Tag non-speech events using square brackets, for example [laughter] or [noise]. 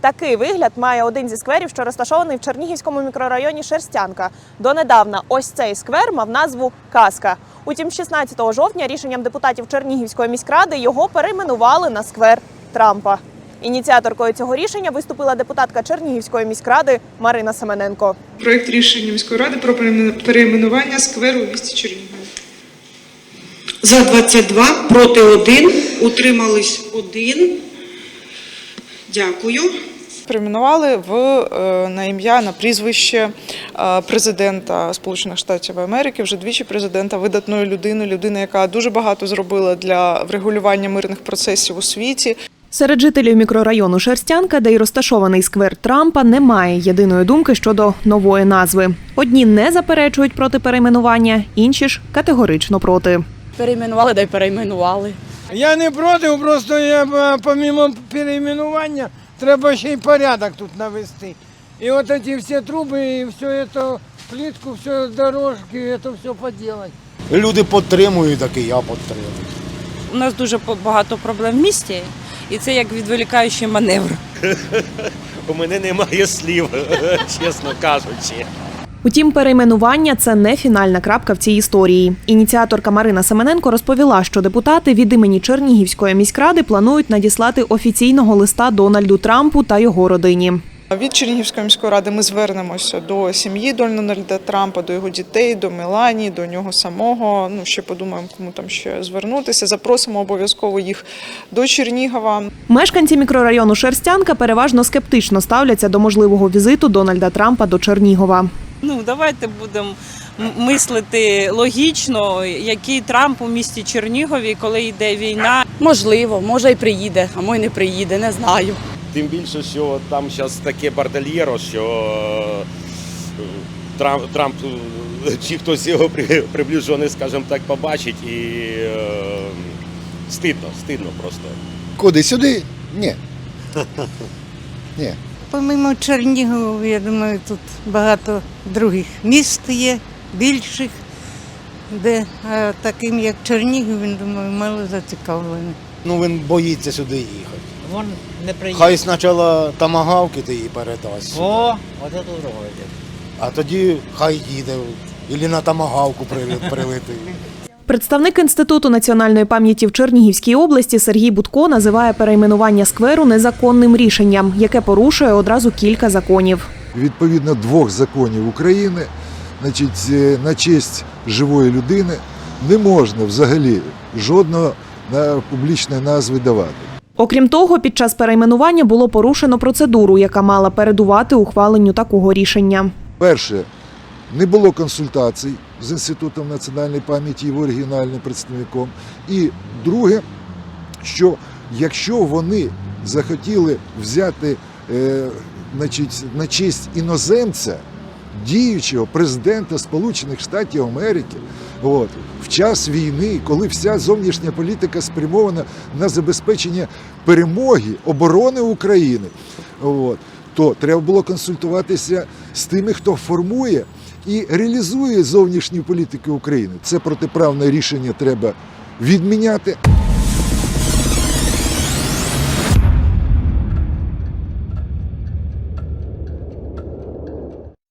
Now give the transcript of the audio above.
Такий вигляд має один зі скверів, що розташований в Чернігівському мікрорайоні Шерстянка. Донедавна ось цей сквер мав назву Казка. Утім, 16 жовтня рішенням депутатів Чернігівської міськради його перейменували на сквер Трампа. Ініціаторкою цього рішення виступила депутатка Чернігівської міськради Марина Семененко. Проект рішення міської ради про переймен- перейменування скверу у місті Чернігів. За 22, проти 1, утримались 1. Дякую. Перейменували в е, на ім'я на прізвище е, президента Сполучених Штатів Америки, вже двічі президента, видатної людини, людини, яка дуже багато зробила для врегулювання мирних процесів у світі. Серед жителів мікрорайону Шерстянка, де й розташований сквер Трампа, немає єдиної думки щодо нової назви. Одні не заперечують проти перейменування, інші ж категорично проти. Перейменували, да й перейменували. Я не проти, просто я, е, помимо переименування, треба ще й порядок тут навести. І от ці всі труби, і все це, плітку, все дорожки, це все поделать. Люди підтримують, так і я підтримую. У нас дуже по- багато проблем в місті, і це як відволікаючий маневр. [laughs] У мене немає слів, [laughs] чесно кажучи. Утім, перейменування це не фінальна крапка в цій історії. Ініціаторка Марина Семененко розповіла, що депутати від імені Чернігівської міськради планують надіслати офіційного листа Дональду Трампу та його родині. Від Чернігівської міської ради ми звернемося до сім'ї Дональда Трампа, до його дітей, до Мелані, до нього самого. Ну ще подумаємо, кому там ще звернутися. Запросимо обов'язково їх до Чернігова. Мешканці мікрорайону Шерстянка переважно скептично ставляться до можливого візиту Дональда Трампа до Чернігова. Ну давайте будемо мислити логічно, який Трамп у місті Чернігові, коли йде війна. Можливо, може й приїде, а може й не приїде, не знаю. Тим більше, що там зараз таке бардельєро, що е, Трамп, Трамп е, чи хтось його приближений, скажімо так, побачить і е, стидно, стидно просто. Куди? Сюди? Ні. Ні. Помимо Чернігова, я думаю, тут багато других міст є, більших, де а таким як Чернігів, він думаю, мало зацікавлений. Ну він боїться сюди їхати. Вон не приїде. Хай спочатку тамагавки ти їй передасть. О, от це другое. А тоді хай їде. Ілі на тамагавку прилетить. [laughs] Представник інституту національної пам'яті в Чернігівській області Сергій Будко називає перейменування скверу незаконним рішенням, яке порушує одразу кілька законів. відповідно двох законів України, значить, е, на честь живої людини не можна взагалі жодного на публічної назви давати. Окрім того, під час перейменування було порушено процедуру, яка мала передувати ухваленню такого рішення. Перше, не було консультацій з Інститутом національної пам'яті його оригінальним представником. І друге, що якщо вони захотіли взяти е, значить, на честь іноземця, діючого президента Сполучених Штатів Америки, от, в час війни, коли вся зовнішня політика спрямована на забезпечення перемоги, оборони України, от, то треба було консультуватися з тими, хто формує і реалізує зовнішню політику України. Це протиправне рішення треба відміняти.